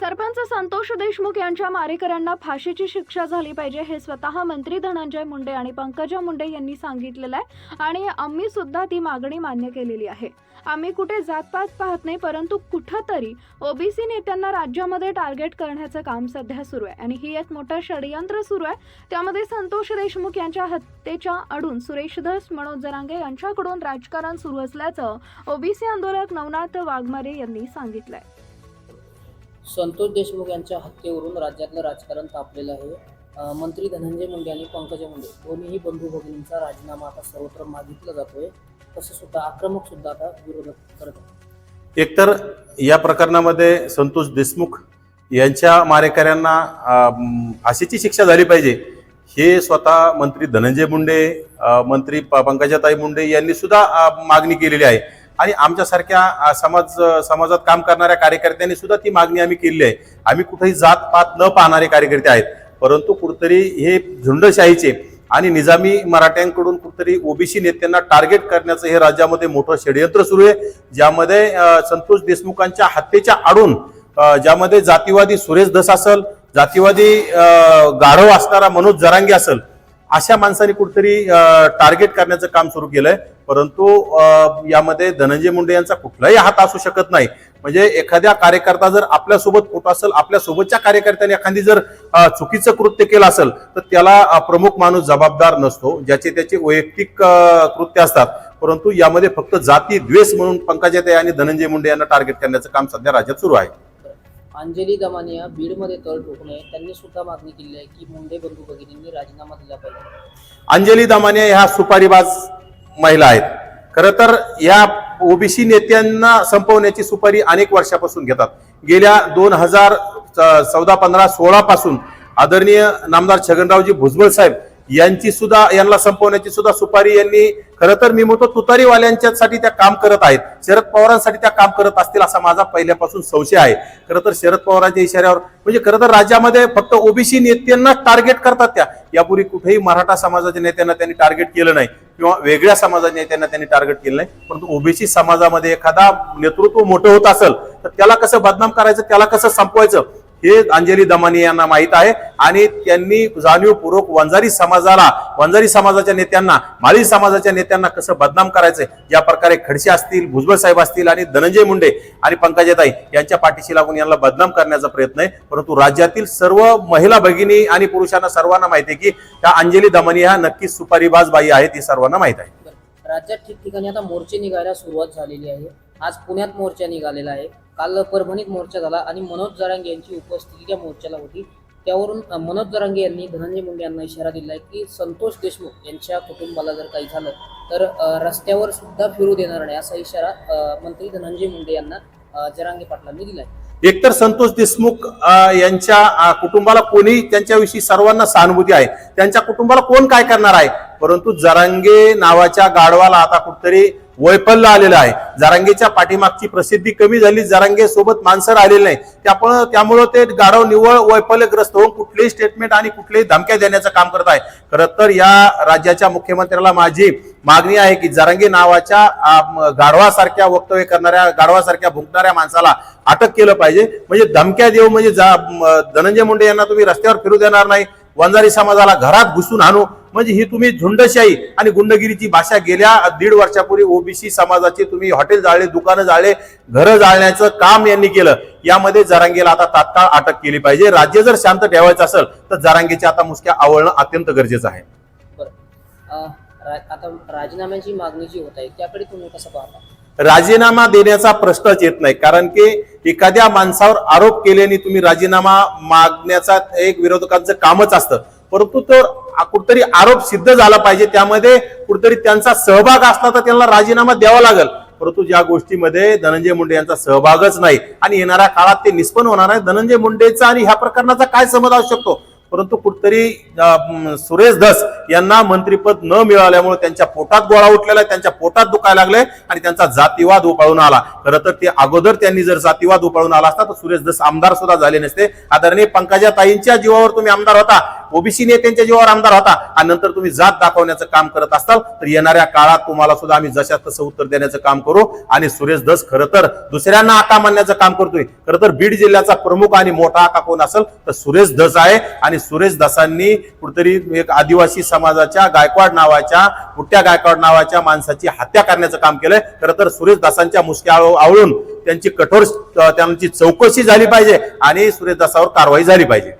सरपंच संतोष देशमुख यांच्या मारेकऱ्यांना फाशीची शिक्षा झाली पाहिजे हे स्वतः मंत्री धनंजय मुंडे आणि पंकजा मुंडे यांनी सांगितलेलं आहे आणि आम्ही सुद्धा ती मागणी मान्य केलेली आहे. आम्ही कुठे जातपात पाहत नाही परंतु कुठंतरी ओबीसी नेत्यांना राज्यामध्ये टार्गेट करण्याचं काम सध्या सुरू आहे आणि ही एक मोठं षडयंत्र सुरू आहे. त्यामध्ये संतोष देशमुख यांच्या हत्येच्या अडून सुरेश धस मनोज जरांगे यांच्याकडून राजकारण सुरू असल्याचं ओबीसी आंदोलक नवनाथ वाघमारे यांनी सांगितलंय. संतोष देशमुख यांच्या हत्येवरून राज्यातलं राजकारण तापलेलं आहे. मंत्री धनंजय मुंडे आणि पंकजा मुंडे दोन्हीही बंधू भगिनींचा राजीनामा आता सर्वत्र मागितला जातोय. तसं सुद्धा आक्रमक सुद्धा आता विरोधक करत आहेत. एकतर या प्रकरणामध्ये संतोष देशमुख यांच्या मारेकऱ्यांना फाशीची शिक्षा झाली पाहिजे हे स्वतः मंत्री धनंजय मुंडे मंत्री प- पंकजाताई मुंडे यांनी सुद्धा मागणी केलेली आहे. आणि आमच्यासारख्या समाज समाजात काम करणाऱ्या कार्यकर्त्यांनी सुद्धा ती मागणी आम्ही केलेली आहे. आम्ही कुठेही जात पात न पाहणारे कार्यकर्ते आहेत. परंतु कुठतरी हे झुंडशाहीचे आणि निजामी मराठ्यांकडून कुठतरी ओबीसी नेत्यांना टार्गेट करण्याचं हे राज्यामध्ये मोठं षडयंत्र सुरू आहे. ज्यामध्ये संतोष देशमुखांच्या हत्येच्या आडून ज्यामध्ये जातीवादी सुरेश धस असल जातीवादी गाढव असणारा मनोज जरांगे असल अशा माणसाने कुठेतरी टार्गेट करण्याचं काम सुरू केलंय. परंतु यामध्ये धनंजय मुंडे यांचा कुठलाही हात असू शकत नाही. म्हणजे एखाद्या कार्यकर्ता जर आपल्यासोबत फोटो असेल आपल्या सोबतच्या कार्यकर्त्याने एखादी जर चुकीचं कृत्य केलं असेल तर त्याला प्रमुख माणूस जबाबदार नसतो ज्याचे त्याचे वैयक्तिक कृत्य असतात. परंतु यामध्ये फक्त जाती द्वेष म्हणून पंकजाताई आणि धनंजय मुंडे यांना टार्गेट करण्याचं काम सध्या राज्यात सुरू आहे. अंजली दमानिया बीडमध्ये तळ ठोकू नये त्यांनी सुद्धा मागणी केली आहे की मुंडे बंधू भगिनींनी राजीनामा दिला पाहिजे. अंजली दामाने ह्या सुपारीबाज महिला आहेत. खरं तर या ओबीसी नेत्यांना संपवण्याची सुपारी अनेक वर्षापासून घेतात. गेल्या दोन हजार चौदा पंधरा सोळा पासून आदरणीय नामदार छगनरावजी भुजबळ साहेब यांची सुद्धा यांना संपवण्याची सुद्धा सुपारी यांनी खरं तर मी म्हणतो तुतारीवाल्यांच्यासाठी त्या काम करत आहेत. शरद पवारांसाठी त्या काम करत असतील असा माझा पहिल्यापासून संशय आहे. खरं तर शरद पवारांच्या इशाऱ्यावर म्हणजे खरं तर राज्यामध्ये फक्त ओबीसी नेत्यांना टार्गेट करतात त्या. यापूर्वी कुठेही मराठा समाजाच्या नेत्यांना त्यांनी टार्गेट केलं नाही. किंवा वेगळ्या समाजाच्या नेत्यांना त्यांनी टार्गेट केलं नाही. परंतु ओबीसी समाजामध्ये एखादा नेतृत्व मोठं होत असेल तर त्याला कसं बदनाम करायचं त्याला कसं संपवायचं? हे अंजली दमानी यांना माहीत आहे. आणि त्यांनी जाणीवपूर्वक वंजारी समाजाला वंजारी समाजाच्या नेत्यांना माळी समाजाच्या नेत्यांना कसं बदनाम करायचं या प्रकारे खडसे असतील भुजबळ साहेब असतील आणि धनंजय मुंडे आणि पंकजाताई यांच्या पाठीशी लागून यांना बदनाम करण्याचा प्रयत्न आहे. परंतु राज्यातील सर्व महिला भगिनी आणि पुरुषांना सर्वांना माहिती आहे की त्या अंजली दमानी ह्या नक्कीच सुपारीबाज बाई आहेत हे सर्वांना माहीत आहे. राज्यात ठिकठिकाणी आता मोर्चे निघायला सुरुवात झालेली आहे. आज पुण्यात मोर्चा निघालेला आहे. काल परभणीत मोर्चा झाला आणि मनोज जरांगे यांची उपस्थिती त्या मोर्चाला होती. त्यावरून मनोज जरांगे यांनी धनंजय मुंडे यांना इशारा दिला आहे की संतोष देशमुख यांच्या कुटुंबाला जर काही झालं तर रस्त्यावर सुद्धा फिरू देणार नाही असा इशारा मंत्री धनंजय मुंडे यांना जरांगे पाटलांनी दिला आहे. एकतर संतोष देशमुख यांच्या कुटुंबाला कोणी त्यांच्याविषयी सर्वांना सहानुभूती आहे. त्यांच्या कुटुंबाला कोण काय करणार आहे? परंतु जरांगे नावाच्या गाढवाला आता कुठतरी वैफल्य आलेलं आहे. जारांगेच्या पाठीमागची प्रसिद्धी कमी झाली. जारांगे सोबत माणसं आलेले नाही. त्यामुळं त्यामुळं ते गाढव निव्वळ वैफल्यग्रस्त होऊन कुठलेही स्टेटमेंट आणि कुठलेही धमक्या देण्याचं काम करत आहे. खरं तर या राज्याच्या मुख्यमंत्र्याला माझी मागणी आहे की जारांगे नावाच्या गाढवासारख्या वक्तव्य करणाऱ्या गाढवासारख्या भुंकणाऱ्या माणसाला अटक केलं पाहिजे. म्हणजे धमक्या देऊ म्हणजे जा- धनंजय मुंडे यांना तुम्ही रस्त्यावर फिरू देणार नाही. वंजारी समाजाला घरात घुसून आणू. म्हणजे ही तुम्ही झुंडशाही आणि गुंडगिरीची भाषा गेल्या दीड वर्षापूर्वी ओबीसी समाजाचे तुम्ही हॉटेल जाळले दुकानं जाळले घरं जाळण्याचं काम यांनी केलं. यामध्ये जरांगेला आता तात्काळ अटक केली पाहिजे. राज्य जर शांत ठेवायचं असेल तर जरांगेच्या आता मुसक्या आवळणं अत्यंत गरजेचं आहे. आता राजीनाम्याची मागणी जी होत आहे त्याकडे तुम्ही कसं पाहता? राजीनामा देण्याचा प्रश्नच येत नाही कारण की एखाद्या माणसावर आरोप केल्याने तुम्ही राजीनामा मागण्याचा एक विरोधकांचं कामच असतं. परंतु तो कुठतरी आरोप सिद्ध झाला पाहिजे. त्यामध्ये कुठतरी त्यांचा सहभाग असला तर त्यांना राजीनामा द्यावा लागेल. परंतु ज्या गोष्टीमध्ये धनंजय मुंडे यांचा सहभागच नाही आणि येणाऱ्या काळात ते निष्पन्न होणार आहे धनंजय मुंडेचा आणि ह्या प्रकरणाचा काय समज असू शकतो? परंतु कुठतरी सुरेश धस यांना मंत्रीपद न मिळाल्यामुळे त्यांच्या पोटात गोळा उठलेला आहे त्यांच्या पोटात दुखायला लागले आणि त्यांचा जातीवाद उपाळून आला. खरं तर ते अगोदर त्यांनी जर जातीवाद उपाळून आला असता तर सुरेश धस आमदार सुद्धा झाले नसते. आदरणीय पंकजा ताईंच्या जीवावर तुम्ही आमदार होता. ओबीसी नेत्यांच्या जीवावर आमदार होता आणि नंतर तुम्ही जात दाखवण्याचं काम करत असाल तर येणाऱ्या काळात तुम्हाला सुद्धा आम्ही जशा तसं उत्तर देण्याचं काम करू. आणि सुरेश धस खरं तर दुसऱ्यांना आका मानण्याचं काम करतोय. खरं तर बीड जिल्ह्याचा प्रमुख आणि मोठा आका कोण असेल तर सुरेश धस आहे. आणि सुरेश धसांनी कुठेतरी एक आदिवासी समाजाच्या गायकवाड नावाच्या मुठ्या गायकवाड नावाच्या माणसाची हत्या करण्याचं काम केलंय. खरं तर सुरेश दासांच्या मुसक्या आवळून त्यांची कठोर त्यांची चौकशी झाली पाहिजे आणि सुरेश दासावर कारवाई झाली पाहिजे.